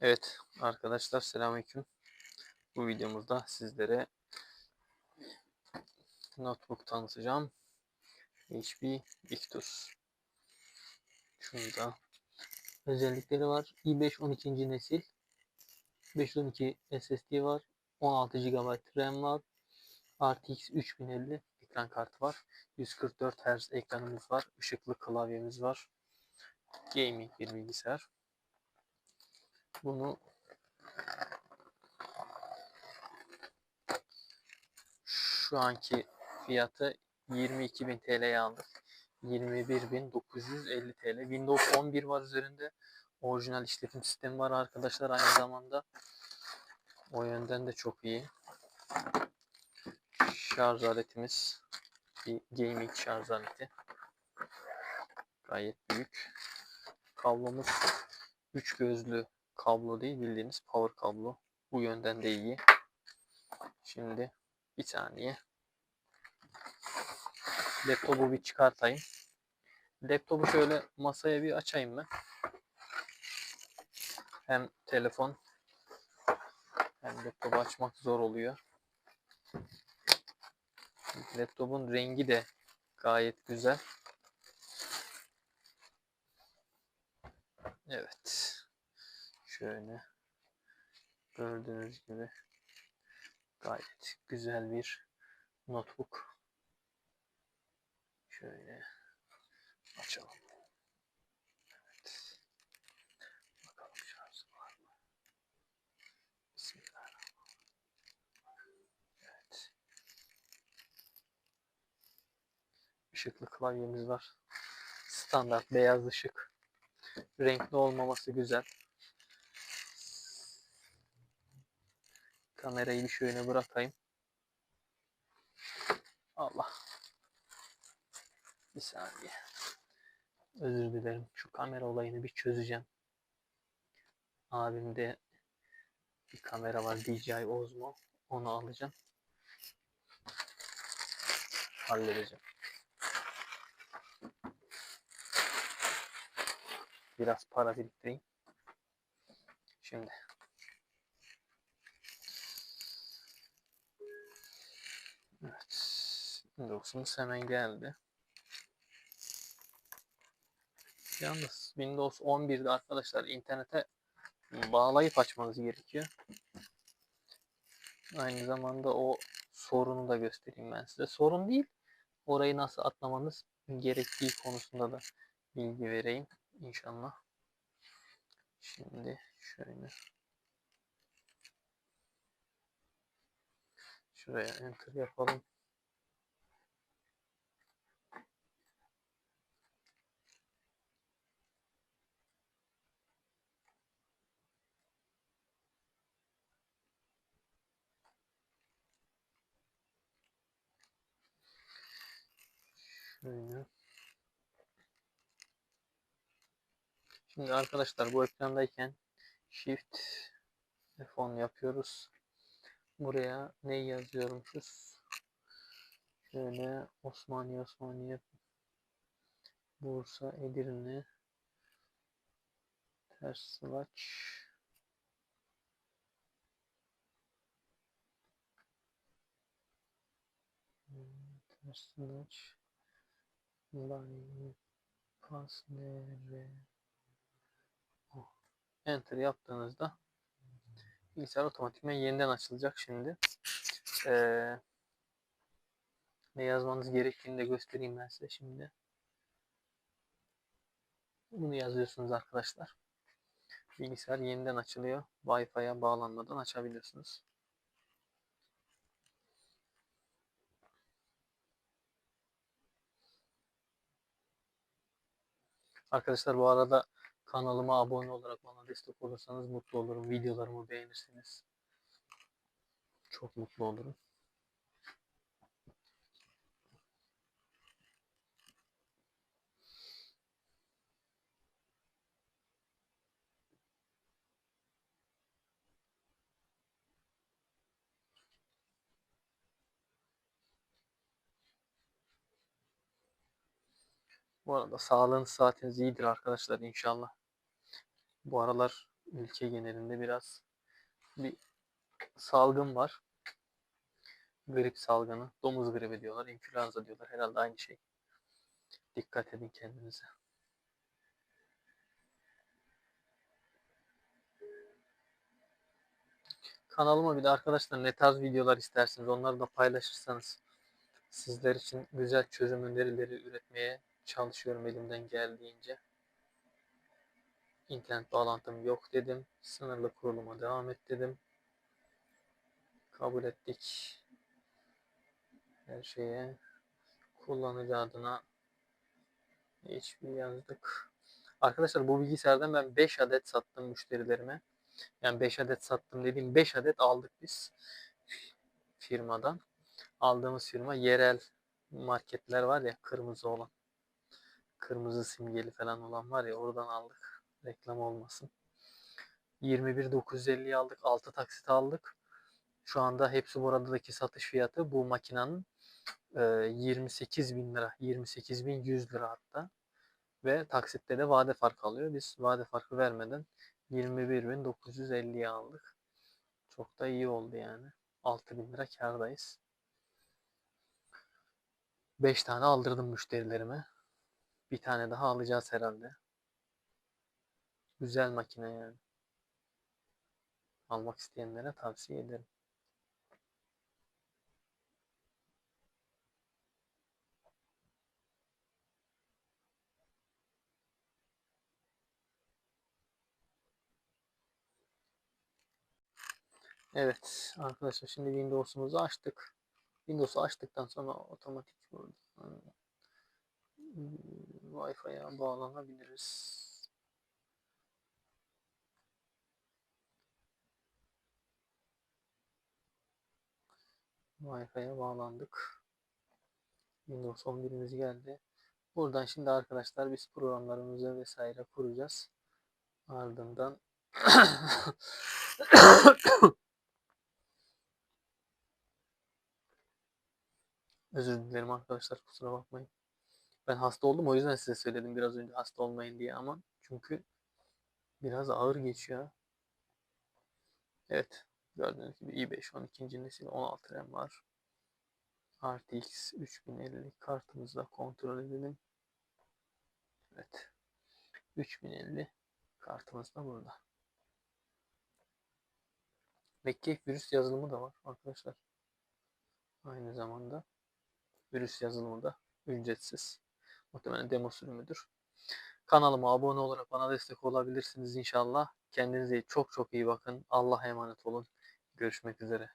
Evet arkadaşlar selamünaleyküm. Bu videomuzda sizlere notebook tanıtacağım. HP Victus. Şurada özellikleri var. i5 12. nesil. 512 SSD var. 16 GB RAM var. RTX 3050 ekran kartı var. 144 Hz ekranımız var. Işıklı klavyemiz var. Gaming bir bilgisayar. Bunu şu anki fiyatı 22.000 TL'ye aldık. 21.950 TL. Windows 11 var üzerinde. Orijinal işletim sistemi var arkadaşlar aynı zamanda. O yönden de çok iyi. Şarj aletimiz bir gaming şarj aleti. Gayet büyük. Kablomuz 3 gözlü kablo değil bildiğiniz power kablo. Bu yönden de iyi. Şimdi bir saniye. Laptopu bir çıkartayım. Laptopu şöyle masaya bir açayım ben. Hem telefon hem laptopu açmak zor oluyor. Laptopun rengi de gayet güzel. Evet. Şöyle gördüğünüz gibi gayet güzel bir notebook. Şöyle açalım. Evet. Bakalım şarjı var mı? Bismillahirrahmanirrahim. Evet. Işıklı klavyemiz var. Standart beyaz ışık. Renkli olmaması güzel. Kamerayı bir şöyle bırakayım. Allah. Bir saniye. Özür dilerim. Şu kamera olayını bir çözeceğim. Abimde bir kamera var DJI Osmo. Onu alacağım. Halledeceğim. Biraz para biriktireyim. Şimdi. Windows'umuz hemen geldi. Yalnız Windows 11'de arkadaşlar internete bağlayıp açmanız gerekiyor. Aynı zamanda o sorunu da göstereyim ben size. Sorun değil. Orayı nasıl atlamanız gerektiği konusunda da bilgi vereyim inşallah. Şimdi şöyle şuraya enter yapalım. Şöyle. Şimdi arkadaşlar bu ekrandayken Shift F10 yapıyoruz. Buraya ne yazıyormuşuz? Şöyle Osmaniye Osmaniye Bursa Edirne Ters Sıvaç Ters Nere? Oh. Enter yaptığınızda bilgisayar otomatikman yeniden açılacak şimdi. Ee, ne yazmanız gerektiğini de göstereyim ben size şimdi. Bunu yazıyorsunuz arkadaşlar. Bilgisayar yeniden açılıyor. Wi-Fi'ye bağlanmadan açabilirsiniz. Arkadaşlar bu arada kanalıma abone olarak bana destek olursanız mutlu olurum. Videolarımı beğenirseniz çok mutlu olurum. Bu arada sağlığınız saatiniz iyidir arkadaşlar inşallah. Bu aralar ülke genelinde biraz bir salgın var. Grip salgını, domuz gribi diyorlar, influenza diyorlar. Herhalde aynı şey. Dikkat edin kendinize. Kanalıma bir de arkadaşlar ne tarz videolar isterseniz onları da paylaşırsanız sizler için güzel çözüm önerileri üretmeye çalışıyorum elimden geldiğince. İnternet bağlantım yok dedim. Sınırlı kuruluma devam et dedim. Kabul ettik. Her şeye kullanıcı adına hiçbir yazdık. Arkadaşlar bu bilgisayardan ben 5 adet sattım müşterilerime. Yani 5 adet sattım dediğim 5 adet aldık biz firmadan. Aldığımız firma yerel marketler var ya kırmızı olan. Kırmızı simgeli falan olan var ya oradan aldık. Reklam olmasın. 21.950'yi aldık. 6 taksit aldık. Şu anda hepsi buradaki satış fiyatı bu makinenin e, 28 bin lira. 28 bin 100 lira hatta. Ve taksitte de vade farkı alıyor. Biz vade farkı vermeden 21.950'ye aldık. Çok da iyi oldu yani. 6000 lira kardayız. 5 tane aldırdım müşterilerime. Bir tane daha alacağız herhalde. Güzel makine yani. Almak isteyenlere tavsiye ederim. Evet arkadaşlar şimdi Windows'umuzu açtık. Windows'u açtıktan sonra otomatik Wi-Fi'ye bağlanabiliriz. Wi-Fi'ye bağlandık. Windows 11'imiz geldi. Buradan şimdi arkadaşlar biz programlarımızı vesaire kuracağız. Ardından Özür dilerim arkadaşlar kusura bakmayın. Ben hasta oldum o yüzden size söyledim biraz önce hasta olmayın diye ama çünkü biraz ağır geçiyor. Evet gördüğünüz gibi i5 12. nesil 16 RAM var. RTX 3050 kartımızla kontrol edelim. Evet. 3050 kartımız da burada. Mekke virüs yazılımı da var arkadaşlar. Aynı zamanda virüs yazılımı da ücretsiz. Muhtemelen demo sürümüdür. Kanalıma abone olarak bana destek olabilirsiniz inşallah. Kendinize çok çok iyi bakın. Allah'a emanet olun. Görüşmek üzere.